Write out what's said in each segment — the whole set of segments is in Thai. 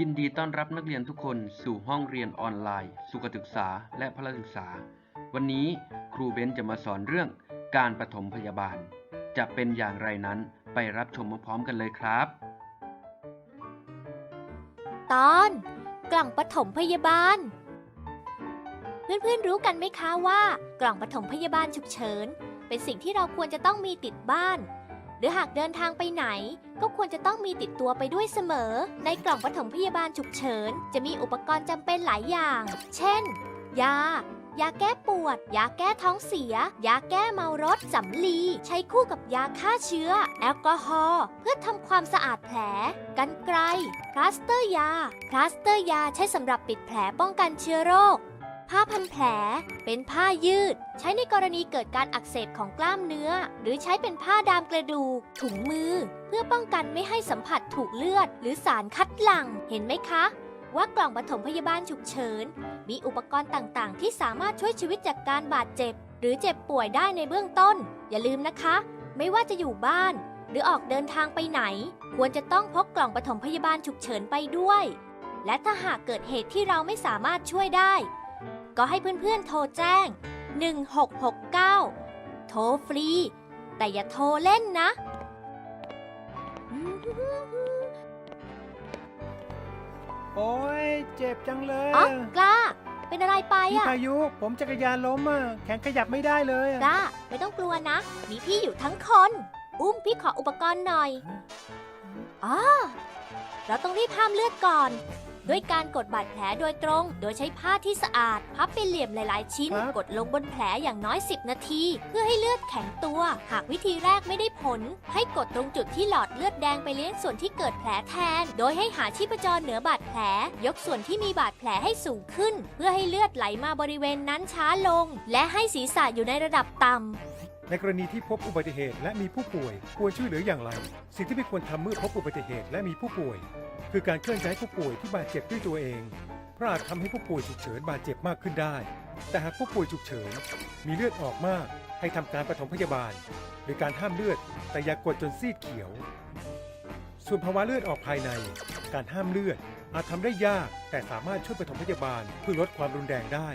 ยินดีต้อนรับนักเรียนทุกคนสู่ห้องเรียนออนไลน์ สุขศึกษาและพละศึกษา วันนี้ครูเบนจะมาสอนเรื่องการปฐมพยาบาล จะเป็นอย่างไรนั้นไปรับชมพร้อมกันเลยครับ ตอนกล่องปฐมพยาบาล เพื่อนๆรู้กันไหมคะว่า กล่องปฐมพยาบาลฉุกเฉิน เป็นสิ่งที่เราควรจะต้องมีติดบ้าน รือหากเดินทางไปไหน ก็ควรจะต้องมีติดตัวไปด้วยเสมอ ในกล่องปฐมพยาบาลฉุกเฉิน จะมีอุปกรณ์จำเป็นหลายอย่าง เช่น ยา ยาแก้ปวด ยาแก้ท้องเสีย ยาแก้เมารถสำลี ใช้คู่กับยาฆ่าเชื้อ แอลกอฮอล์ เพื่อทำความสะอาดแผล กันไกลพลาสเตอร์ยา พลาสเตอร์ยาใช้สำหรับปิดแผลป้องกันเชื้อโรค ผ้าพันแผล เป็นผ้ายืด ใช้ในกรณีเกิดการอักเสบของกล้ามเนื้อ หรือใช้เป็นผ้าดามกระดูก ถุงมือ เพื่อป้องกันไม่ให้สัมผัสถูกเลือด หรือสารคัดหลั่ง เห็นไหมคะ ว่ากล่องปฐมพยาบาลฉุกเฉิน มีอุปกรณ์ต่างๆ ที่สามารถช่วยชีวิตจากการบาดเจ็บ หรือเจ็บป่วยได้ในเบื้องต้น อย่าลืมนะคะ ไม่ว่าจะอยู่บ้าน หรือออกเดินทางไปไหน ควรจะต้องพกกล่องปฐมพยาบาลฉุกเฉินไปด้วย และถ้าหากเกิดเหตุที่เราไม่สามารถช่วยได้ ก็ให้เพื่อนๆโทรแจ้ง 1669 โทรฟรี แต่อย่าโทรเล่นนะ โอ้ยเจ็บจังเลยอ๋อกล้า เป็นอะไรไปพี่อะพายุ ผมจักรยานล้มอะแขนขยับไม่ได้เลยอะกล้า ไม่ต้องกลัวนะ มีพี่อยู่ทั้งคน อุ้มพี่ขออุปกรณ์หน่อยอ๋อเราต้องรีบห้ามเลือดก่อน ด้วยการกดบาดแผลโดยตรง โดยใช้ผ้าที่สะอาด พับเป็นเหลี่ยมหลาย ๆ ชิ้นกดลงบนแผลอย่างน้อย 10 นาที เพื่อให้เลือดแข็งตัว หากวิธีแรกไม่ได้ผล ให้กดตรงจุดที่หลอดเลือดแดงไปเลี้ยงส่วนที่เกิดแผลแทน โดยให้หาชีพจรเหนือบาดแผล ยกส่วนที่มีบาดแผลให้สูงขึ้น เพื่อให้เลือดไหลมาบริเวณนั้นช้าลง และให้ศีรษะอยู่ในระดับต่ำ ในกรณีที่พบอุบัติเหตุและมีผู้ป่วย ควรช่วยเหลืออย่างไร สิ่งที่ไม่ควรทำเมื่อพบอุบัติเหตุและมีผู้ป่วย คือการเคลื่อนย้ายผู้ป่วยที่บาดเจ็บด้วยตัวเอง เพราะอาจทำให้ผู้ป่วยฉุกเฉินบาดเจ็บมากขึ้นได้ แต่หากผู้ป่วยฉุกเฉินมีเลือดออกมาก ให้ทำการปฐมพยาบาลโดยการห้ามเลือด แต่อย่ากกดจนซีดเขียว ส่วนภาวะเลือดออกภายใน การห้ามเลือดอาจทำได้ยากแต่สามารถช่วยปฐมพยาบาลเพื่อลดความรุนแรงได้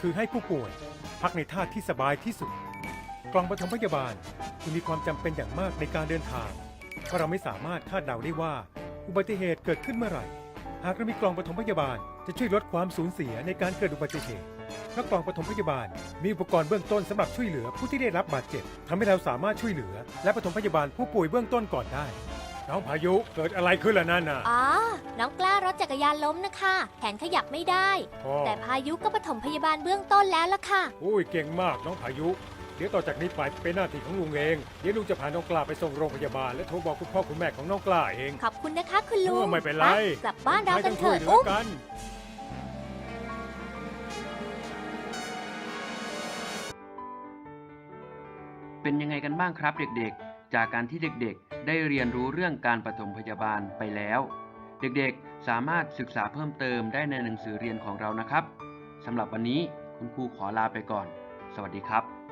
คือให้ผู้ป่วยพักในท่าที่สบายที่สุด กล่องปฐมพยาบาลจึงมีความจำเป็นอย่างมากในการเดินทาง เพราะเราไม่สามารถคาดเดาได้ว่า อุบัติเหตุเกิดขึ้นเมื่อไหร่ หากเรามีกล่องปฐมพยาบาลจะช่วยลดความสูญเสียในการเกิดอุบัติเหตุเพราะกล่องปฐมพยาบาล มีอุปกรณ์เบื้องต้นสำหรับช่วยเหลือผู้ที่ได้รับบาดเจ็บทำให้เราสามารถช่วยเหลือ และปฐมพยาบาลผู้ป่วยเบื้องต้นก่อนได้ น้องพายุเกิดอะไรขึ้นล่ะนั่นน่ะอ๋อ น้องกล้ารถจักรยานล้มนะคะ แขนขยับไม่ได้พ่อแต่พายุก็ปฐมพยาบาลเบื้องต้นแล้วล่ะค่ะ อุ้ยเก่งมากน้องพายุ เดี๋ยวต่อจากนี้ไปเป็นหน้าที่ของลุงเอง เดี๋ยวลุงจะพาน้องกล้าไปส่งโรงพยาบาลและโทรบอกคุณพ่อคุณแม่ของน้องกล้าเองขอบคุณนะคะ คุณลุโอ้งไม่เป็นไรกลับบ้านเรากันเถช่วยอะเหลือุ้มกันเป็นยังไงกันบ้างครับเด็กๆ จากการที่เด็กๆ ได้เรียนรู้เรื่องการปฐมพยาบาลไปแล้ว เด็กๆ สามารถศึกษาเพิ่มเติมได้ในหนังสือเรียนของเรานะครับสำหรับวันนี้คุณครูขอลาไปก่อน สวัสดีครับ